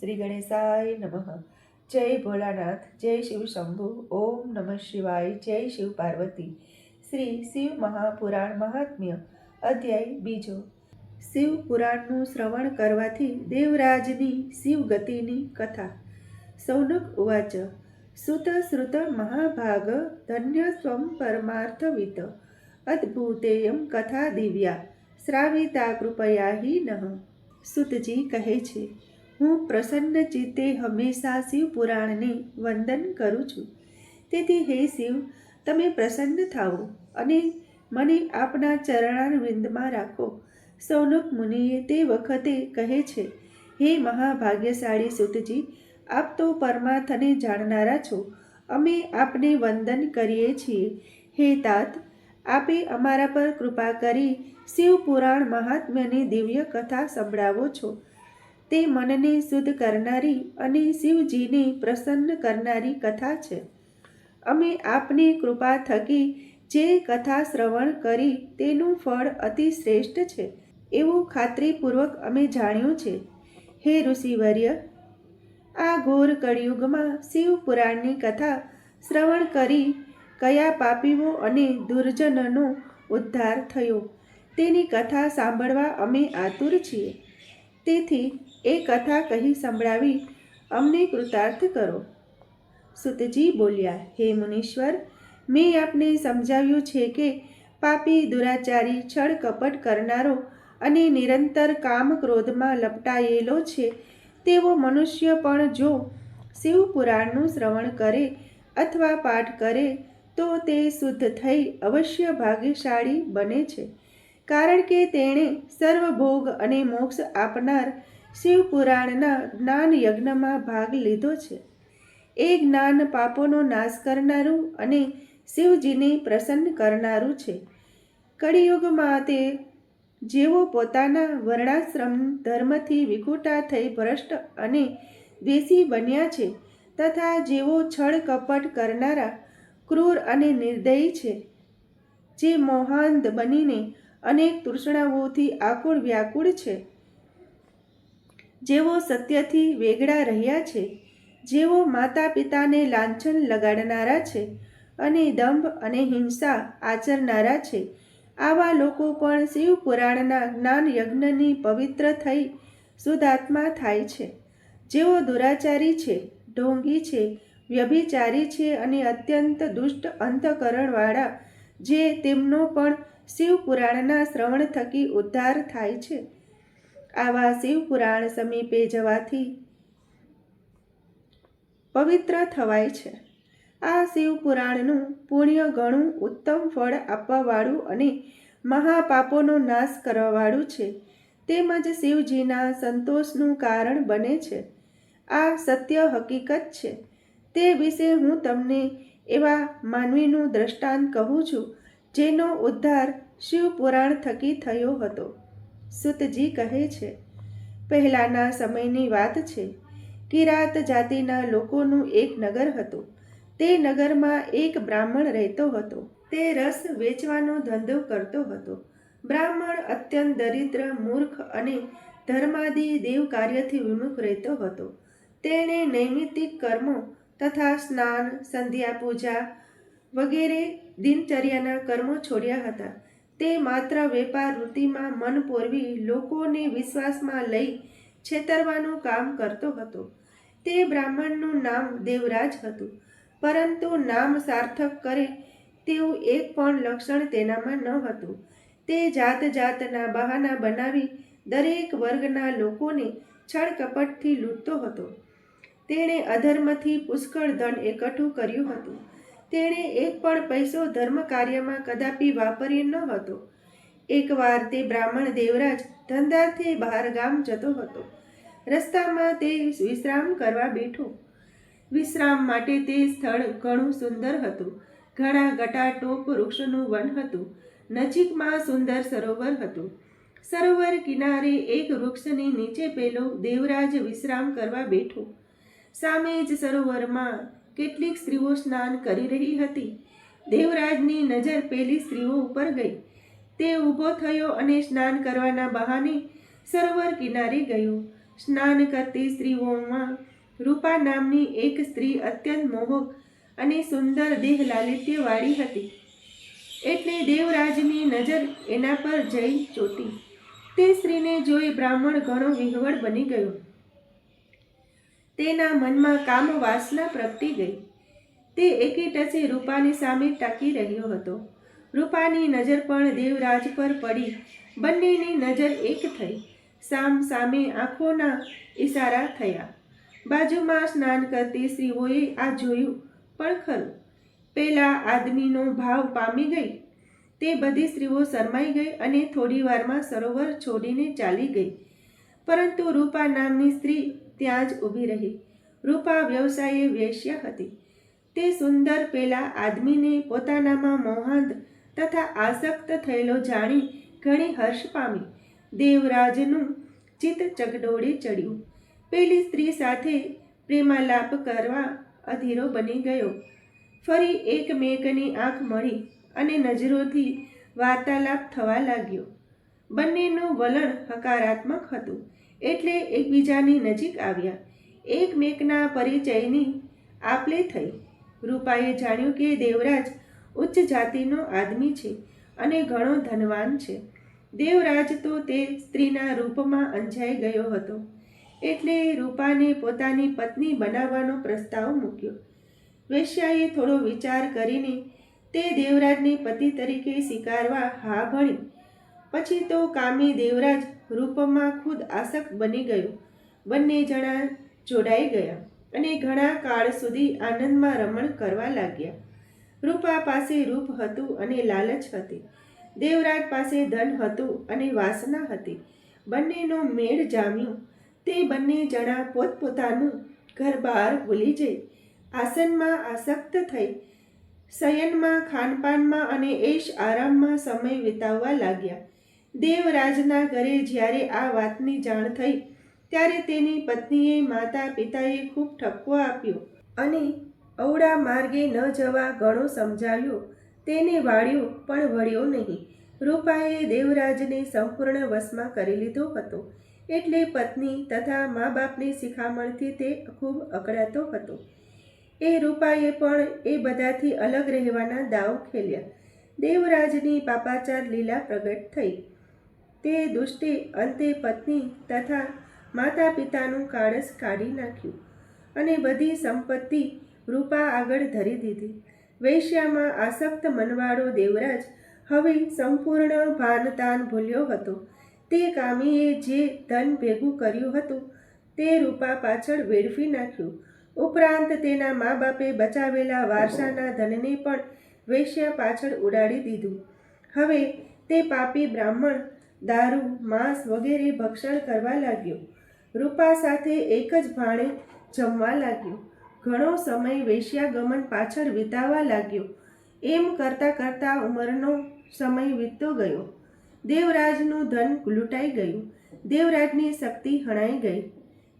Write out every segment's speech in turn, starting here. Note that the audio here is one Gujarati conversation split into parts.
શ્રી ગણેશાય નમઃ. જય ભોલાનાથ જય શિવ શંભુ, ઓમ નમઃ શિવાય, જય શિવ પાર્વતી. શ્રી શિવ મહાપુરાણ મહાત્મ્ય અધ્યાય બીજો. શિવ પુરાણનું શ્રવણ કરવાથી દેવરાજની શિવગતિની કથા. સૌનક ઉવાચ. સુત શ્રુત મહાભાગ ધન્ય સ્વમ પરમાર્થવિત અદ્ભુતેયમ કથા દિવ્યા. શ્રાવિતા કૃપયા હિ નહ સુતજી કહે છે હું પ્રસન્ન ચિત્તે હંમેશા શિવ પુરાણને વંદન કરું છું. તેથી હે શિવ, તમે પ્રસન્ન થાઓ અને મને આપના ચરણારવિંદમાં રાખો. સૌનક મુનિએ તે વખતે કહે છે, હે મહાભાગ્યશાળી સુતજી, આપ તો પરમાર્થને જાણનારા છો. અમે આપને વંદન કરીએ છીએ. હે તાત, આપે અમારા પર કૃપા કરી શિવ પુરાણ મહાત્મ્યની દિવ્ય કથા સંભળાવો છો. તે મનને શુદ્ધ કરનારી અને શિવજીને પ્રસન્ન કરનારી કથા છે. અમે આપની કૃપા થકી જે કથા શ્રવણ કરી તેનું ફળ અતિ શ્રેષ્ઠ છે, એવું ખાતરીપૂર્વક અમે જાણ્યું છે. હે ઋષિવર્ય, આ ઘોર કળિયુગમાં શિવ પુરાણની કથા શ્રવણ કરી કયા પાપીઓ અને દુર્જનનો ઉદ્ધાર થયો? તેની કથા સાંભળવા અમે આતુર છીએ. તેથી એ કથા કહી સંભળાવી અમને કૃતાર્થ કરો. સુતજી બોલ્યા, હે મુનીશ્વર, મેં આપને સમજાવ્યું છે કે પાપી દુરાચારી છળ કપટ કરનારો અને નિરંતર કામ ક્રોધમાં લપટાયેલો છે, તેવો મનુષ્ય પણ જો શિવ પુરાણનું શ્રવણ કરે અથવા પાઠ કરે, તો તે શુદ્ધ થઈ અવશ્ય ભાગ્યશાળી બને છે. કારણ કે તેણે સર્વભોગ અને મોક્ષ આપનાર શિવ પુરાણના જ્ઞાન યજ્ઞમાં ભાગ લીધો છે. એ જ્ઞાન પાપોનો નાશ કરનારું અને શિવજીને પ્રસન્ન કરનારું છે. કળિયુગમાં તે જેઓ પોતાના વર્ણાશ્રમ ધર્મથી વિખૂટા થઈ ભ્રષ્ટ અને દ્વેષી બન્યા છે તથા જેઓ છળ કપટ કરનારા ક્રૂર અને નિર્દયી છે, જે મોહાંધ બનીને અનેક તૃષ્ણાઓથી આકુળ વ્યાકુળ છે. જેઓ સત્યથી વેગળા રહ્યા છે, જેઓ માતા પિતાને લાંછન લગાડનારા છે અને દંભ અને હિંસા આચરનારા છે, આવા લોકો પણ શિવ પુરાણના જ્ઞાન યજ્ઞની પવિત્ર થઈ સુધાત્મા થાય છે. જેઓ દુરાચારી છે, ઢોંગી છે, વ્યભિચારી છે અને અત્યંત દુષ્ટ અંતકરણવાળા, જે તેમનો પણ શિવ પુરાણના શ્રવણ થકી ઉદ્ધાર થાય છે. આવા શિવપુરાણ સમીપે જવાથી પવિત્ર થવાય છે. આ શિવપુરાણનું પુણ્ય ઘણું ઉત્તમ ફળ આપવાવાળું અને મહાપાપોનો નાશ કરવાવાળું છે. તેમજ શિવજીના સંતોષનું કારણ બને છે. આ સત્ય હકીકત છે. તે વિશે હું તમને એવા માનવીનું દ્રષ્ટાંત કહું છું, જેનો ઉદ્ધાર શિવપુરાણ થકી થયો હતો. સુતજી કહે છે, પહેલાંના સમયની વાત છે કિરાત જાતિના લોકોનું એક નગર હતું. તે નગરમાં એક બ્રાહ્મણ રહેતો હતો. તે રસ વેચવાનો ધંધો કરતો હતો. બ્રાહ્મણ અત્યંત દરિદ્ર, મૂર્ખ અને ધર્માદિ દેવ કાર્યથી વિમુખ રહેતો હતો. તેણે નૈમિતિક કર્મો તથા સ્નાન સંધ્યા પૂજા વગેરે દિનચર્યાના કર્મો છોડ્યા હતા. તે માત્ર વેપાર વૃત્તિમાં મન પોરવી લોકોને વિશ્વાસમાં લઈ છેતરવાનું કામ કરતો હતો. તે બ્રાહ્મણનું નામ દેવરાજ હતું, પરંતુ નામ સાર્થક કરે તેવું એક પણ લક્ષણ તેનામાં ન હતું. તે જાત જાતના બહાના બનાવી દરેક વર્ગના લોકોને છળકપટથી લૂંટતો હતો. તેણે અધર્મથી પુષ્કળ ધન એકઠું કર્યું હતું. તેણે એક પણ પૈસો ધર્મ કાર્યમાં કદાપી વાપર્યો ન હતો. એકવાર તે બ્રાહ્મણ દેવરાજ ધંધાથી બહાર ગામ જતો હતો. રસ્તામાં તે વિશ્રામ કરવા બેઠો. વિશ્રામ માટે તે સ્થળ ઘણું સુંદર હતું. ઘણા ગટાટોપ વૃક્ષનું વન હતું. નજીકમાં સુંદર સરોવર હતું. સરોવર કિનારે એક વૃક્ષની નીચે પેલો દેવરાજ વિશ્રામ કરવા બેઠો. સામે જ સરોવરમાં કેટલીક સ્ત્રીઓ સ્નાન કરી રહી હતી. દેવરાજની નજર પેલી સ્ત્રીઓ ઉપર ગઈ. તે ઊભો થયો અને સ્નાન કરવાના બહાને સરોવર કિનારે ગયો. સ્નાન કરતી સ્ત્રીઓમાં રૂપા નામની એક સ્ત્રી અત્યંત મોહક અને સુંદર દેહ લાલિત્યવાળી હતી. એટલે દેવરાજની નજર એના પર જઈ ચોટી. તે સ્ત્રીને જોઈ બ્રાહ્મણ ઘણો વિહવળ બની ગયો. તેના મનમાં કામ વાસના પ્રગટી ગઈ. તે એકી ટસે રૂપાની સામે ટકી રહ્યો હતો. રૂપાની નજર પણ દેવરાજ પર પડી. બંનેની નજર એક થઈ. સામ સામે આંખોના ઈશારા થયા. બાજુમાં સ્નાન કરતી સ્ત્રીઓએ આ જોયું, પણ ખરું. પેલા આદમીનો ભાવ પામી ગઈ. તે બધી સ્ત્રીઓ શરમાઈ ગઈ અને થોડી વારમાં સરોવર છોડીને ચાલી ગઈ. પરંતુ રૂપા નામની સ્ત્રી ત્યાં જ ઊભી રહી. રૂપા વ્યવસાયે વેશ્ય હતી. તે સુંદર પેલા આદમીને પોતાનામાં મોહાંત તથા આસક્ત થયેલો જાણી ઘણી હર્ષ પામી. દેવરાજનું ચિત્ત ચગડોળે ચડ્યું. પેલી સ્ત્રી સાથે પ્રેમાલાપ કરવા અધીરો બની ગયો. ફરી એકમેકની આંખ મળી અને નજરોથી વાર્તાલાપ થવા લાગ્યો. બંનેનું વલણ હકારાત્મક હતું. એટલે એકબીજાની નજીક આવ્યા. એકમેકના પરિચયની આપલે થઈ. રૂપાએ જાણ્યું કે દેવરાજ ઉચ્ચ જાતિનો આદમી છે અને ઘણો ધનવાન છે. દેવરાજ તો તે સ્ત્રીના રૂપમાં અંજાઈ ગયો હતો. એટલે રૂપાને પોતાની પત્ની બનાવવાનો પ્રસ્તાવ મૂક્યો. વેશ્યાએ થોડો વિચાર કરીને તે દેવરાજને પતિ તરીકે સ્વીકારવા હા ભણી પછી તો કામી દેવરાજ રૂપમાં ખુદ આસક્ત બની ગયો. બંને જણા જોડાઈ ગયા અને ઘણા કાળ સુધી આનંદમાં રમણ કરવા લાગ્યા. રૂપા પાસે રૂપ હતું અને લાલચ હતી. દેવરાજ પાસે ધન હતું અને વાસના હતી. બંનેનો મેળ જામ્યો. તે બંને જણા પોતપોતાનું ઘર બહાર ભૂલી જઈ આસનમાં આસક્ત થઈ શયનમાં, ખાનપાનમાં અને એશ આરામમાં સમય વિતાવવા લાગ્યા. દેવરાજના ઘરે જ્યારે આ વાતની જાણ થઈ, ત્યારે તેની પત્નીએ માતા પિતાએ ખૂબ ઠપકો આપ્યો અને અવળા માર્ગે ન જવા ઘણો સમજાવ્યો. તેને વાળ્યો, પણ વળ્યો નહીં. રૂપાએ દેવરાજને સંપૂર્ણ વશમાં કરી લીધો હતો. એટલે પત્ની તથા મા બાપની શિખામણથી તે ખૂબ અકળાતો હતો. એ રૂપાએ પણ એ બધાથી અલગ રહેવાના દાવ ખેલ્યા. દેવરાજની પાપાચાર લીલા પ્રગટ થઈ. તે દુષ્ટે અંતે પત્ની તથા માતા પિતાનું કાળસ કાઢી નાખ્યું અને બધી સંપત્તિ રૂપા આગળ ધરી દીધી. વૈશ્યામાં આસક્ત મનવાળો દેવરાજ હવે સંપૂર્ણ ભાનતાન ભૂલ્યો હતો. તે કામીએ જે ધન ભેગું કર્યું હતું તે રૂપા પાછળ વેડફી નાખ્યું. ઉપરાંત તેના મા બાપે બચાવેલા વારસાના ધનને પણ વેશ્યા પાછળ ઉડાડી દીધું. હવે તે પાપી બ્રાહ્મણ દારૂ, માંસ વગેરે ભક્ષણ કરવા લાગ્યો. રૂપા સાથે એક જ ભાણે જમવા લાગ્યો. ઘણો સમય વેશ્યાગમન પાછળ વિતાવા લાગ્યો. એમ કરતાં કરતાં ઉંમરનો સમય વીતતો ગયો. દેવરાજનું ધન લૂંટાઈ ગયું. દેવરાજની શક્તિ હણાઈ ગઈ.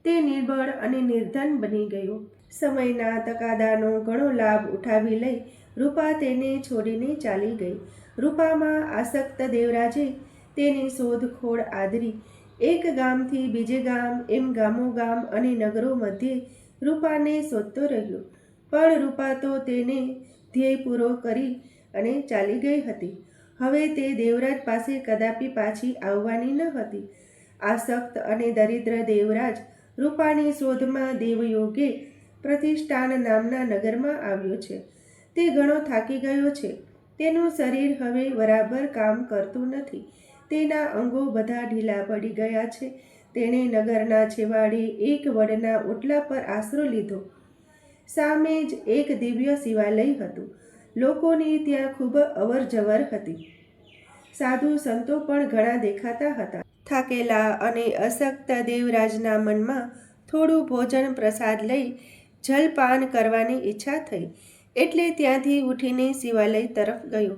તે નિર્બળ અને નિર્ધન બની ગયો. સમયના તકાદાનો ઘણો લાભ ઉઠાવી લઈ રૂપા તેને છોડીને ચાલી ગઈ. રૂપામાં આસક્ત દેવરાજે તેની શોધખોળ આદરી. એક ગામથી બીજે ગામ, એમ ગામો ગામ અને નગરો મધ્યે રૂપાને શોધતો રહ્યો. પણ રૂપા તો તેને ધ્યેય પૂરો કરી અને ચાલી ગઈ હતી. હવે તે દેવરાજ પાસે કદાપી પાછી આવવાની ન હતી. આસક્ત અને દરિદ્ર દેવરાજ રૂપાની શોધમાં દેવયોગે પ્રતિષ્ઠાન નામના નગરમાં આવ્યો છે. તે ઘણો થાકી ગયો છે. તેનું શરીર હવે બરાબર કામ કરતું નથી. તેના અંગો બધા ઢીલા પડી ગયા છે. તેણે નગરના છેવાડે એક વડના ઓટલા પર આશરો લીધો. સામે જ એક દિવ્ય શિવાલય હતું. લોકોની ત્યાં ખૂબ અવર જવર હતી. સાધુ સંતો પણ ઘણા દેખાતા હતા. થાકેલા અને અશક્ત દેવરાજના મનમાં થોડું ભોજન પ્રસાદ લઈ જલપાન કરવાની ઈચ્છા થઈ. એટલે ત્યાંથી ઉઠીને શિવાલય તરફ ગયો.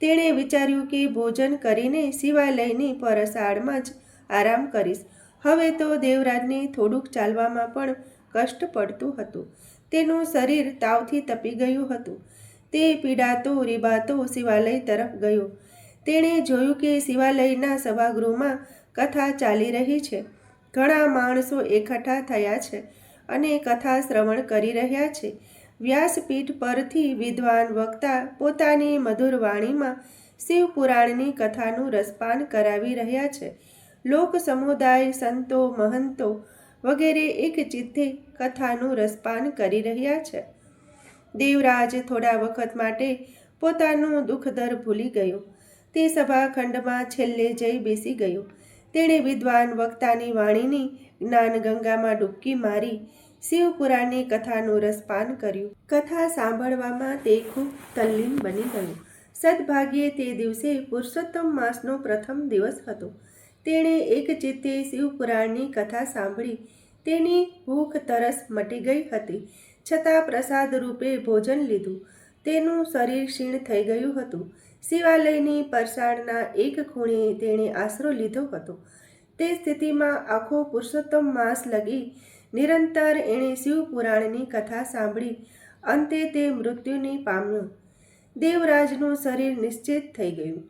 તેણે વિચાર્યું કે ભોજન કરીને શિવાલયની પરસાળમાં જ આરામ કરીશ. હવે તો દેવરાજને થોડુંક ચાલવામાં પણ કષ્ટ પડતું હતું. તેનું શરીર તાવથી તપી ગયું હતું. તે પીડાતો, રીબાતો શિવાલય તરફ ગયો. તેણે જોયું કે શિવાલયના સભાગૃહમાં કથા ચાલી રહી છે. ઘણા માણસો એકઠા થયા છે અને કથા શ્રવણ કરી રહ્યા છે. વ્યાસપીઠ પરથી વિદ્વાન વક્તા પોતાની મધુર વાણીમાં શિવપુરાણની કથાનું રસપાન કરાવી રહ્યા છે. લોક સમુદાય, સંતો, મહંતો વગેરે એક ચિત્તે કથાનું રસપાન કરી રહ્યા છે. દેવરાજ થોડા વખત માટે પોતાનું દુઃખદર ભૂલી ગયો. તે સભાખંડમાં છેલ્લે જઈ બેસી ગયો. તેણે વિદ્વાન વક્તાની વાણીની જ્ઞાનગંગામાં ડૂબકી મારી શિવપુરાણની કથાનું રસપાન કર્યું. કથા સાંભળવામાં તે ખૂબ તલ્લીન બની ગયું. સદભાગ્યે તે દિવસે પુરુષોત્તમ માસનો પ્રથમ દિવસ હતો. તેણે એક ચિત્તે શિવપુરાણની કથા સાંભળી. તેની ભૂખ તરસ મટી ગઈ હતી. છતાં પ્રસાદ રૂપે ભોજન લીધું. તેનું શરીર ક્ષીણ થઈ ગયું હતું. શિવાલયની પરસાળના એક ખૂણે તેણે આશરો લીધો હતો. તે સ્થિતિમાં આખો પુરુષોત્તમ માસ લગી નિરંતર એણે શિવપુરાણની કથા સાંભળી. અંતે તે મૃત્યુને પામ્યો. દેવરાજનું શરીર નિશ્ચિત થઈ ગયું.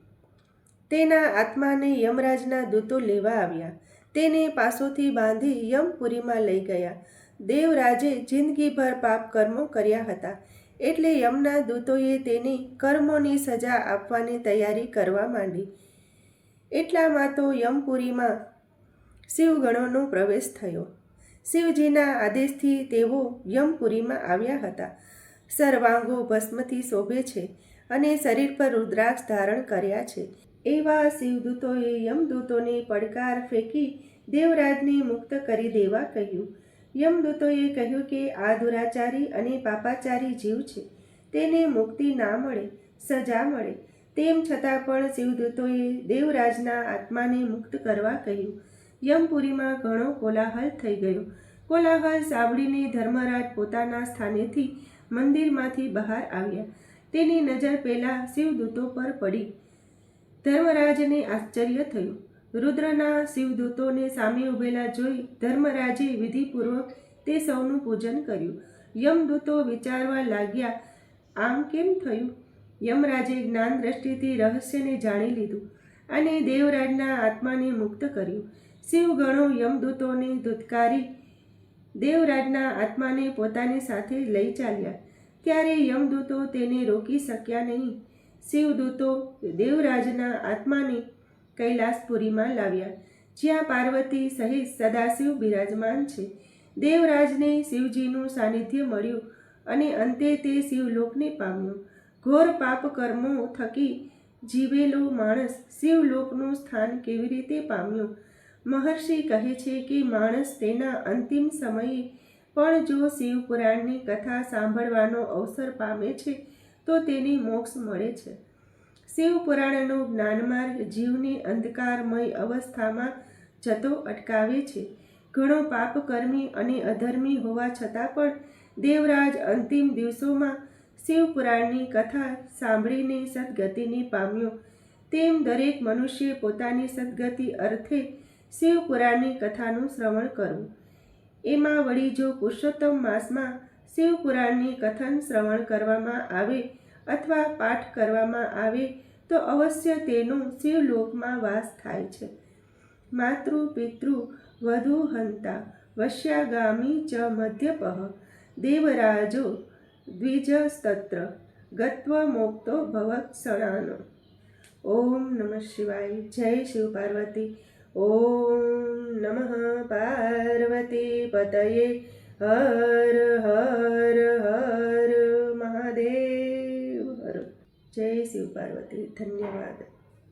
તેના આત્માને યમરાજના દૂતો લેવા આવ્યા. તેને પાસોથી બાંધી યમપુરીમાં લઈ ગયા. દેવરાજે જિંદગીભર પાપ કર્મો કર્યા હતા. એટલે યમના દૂતોએ તેની કર્મોની સજા આપવાની તૈયારી કરવા માંડી. એટલામાં તો યમપુરીમાં શિવગણોનો પ્રવેશ થયો. શિવજીના આદેશથી તેઓ યમપુરીમાં આવ્યા હતા. સર્વાંગો ભસ્મથી શોભે છે અને શરીર પર રુદ્રાક્ષ ધારણ કર્યા છે. એવા શિવદૂતોએ યમદૂતોને પડકાર ફેંકી દેવરાજને મુક્ત કરી દેવા કહ્યું. યમદૂતોએ કહ્યું કે આ દુરાચારી અને પાપાચારી જીવ છે. તેને મુક્તિ ના મળે, સજા મળે. તેમ છતાં પણ શિવદૂતોએ દેવરાજના આત્માને મુક્ત કરવા કહ્યું. યમપુરીમાં ઘણો કોલાહલ થઈ ગયો. કોલાહલ સાંભળીને ધર્મરાજ પોતાના સ્થાનેથી મંદિરમાંથી બહાર આવ્યા. તેની નજર પહેલાં શિવદૂતો પર પડી. ધર્મરાજને આશ્ચર્ય થયું. રુદ્રના શિવદૂતોને સામે ઉભેલા જોઈ ધર્મરાજે વિધિપૂર્વક તે સૌનું પૂજન કર્યું. યમદૂતો વિચારવા લાગ્યા, આમ કેમ થયું? યમરાજે જ્ઞાન દ્રષ્ટિથી રહસ્યને જાણી લીધું અને દેવરાજના આત્માને મુક્ત કર્યું. શિવગણો યમદૂતોને ધુતકારી, દેવરાજના આત્માને પોતાની સાથે લઈ ચાલ્યા. ત્યારે યમદૂતો તેને રોકી શક્યા નહીં? શિવદૂતો દેવરાજના આત્માને કૈલાસપુરીમાં લાવ્યા, જ્યાં પાર્વતી સહિત સદાશિવ બિરાજમાન છે. દેવરાજને શિવજીનું સાનિધ્ય મળ્યું અને અંતે તે શિવલોકને પામ્યો. ઘોર પાપ કર્મો થકી જીવેલો માણસ શિવલોકનું સ્થાન કેવી રીતે પામ્યો? મહર્ષિ કહે છે કે માણસ તેના અંતિમ સમયે પણ જો શિવપુરાણની કથા સાંભળવાનો અવસર પામે છે, તો તેને મોક્ષ મળે છે. શિવપુરાણનો જ્ઞાનમાર્ગ જીવને અંધકારમય અવસ્થામાં જતો અટકાવે છે. ઘણો પાપકર્મી અને અધર્મી હોવા છતાં પણ દેવરાજ અંતિમ દિવસોમાં શિવપુરાણની કથા સાંભળીને સદગતિને પામ્યો. તેમ દરેક મનુષ્ય પોતાની સદગતિ અર્થે શિવપુરાણની કથાનું શ્રવણ કરવું. એમાં વળી જો પુરુષોત્તમ માસમાં શિવપુરાણની કથન શ્રવણ કરવામાં આવે અથવા પાઠ કરવામાં આવે તો અવશ્ય તેનો શિવલોકમાં વાસ થાય છે. માતૃ, પિતૃ, વધુ, હંતા, વશ્યાગામી ચ, મધ્યપહ, દેવરાજો, દ્વિજસ્તત્ર ગત્વ મોક્તો ભવત્સણાનો. ઓમ નમઃ શિવાય. જય શિવ પાર્વતી. ઓમ નમઃ પાર્વતી પતયે હર હર હર મહાદેવ હર જય શિવ પાર્વતી ધન્યવાદ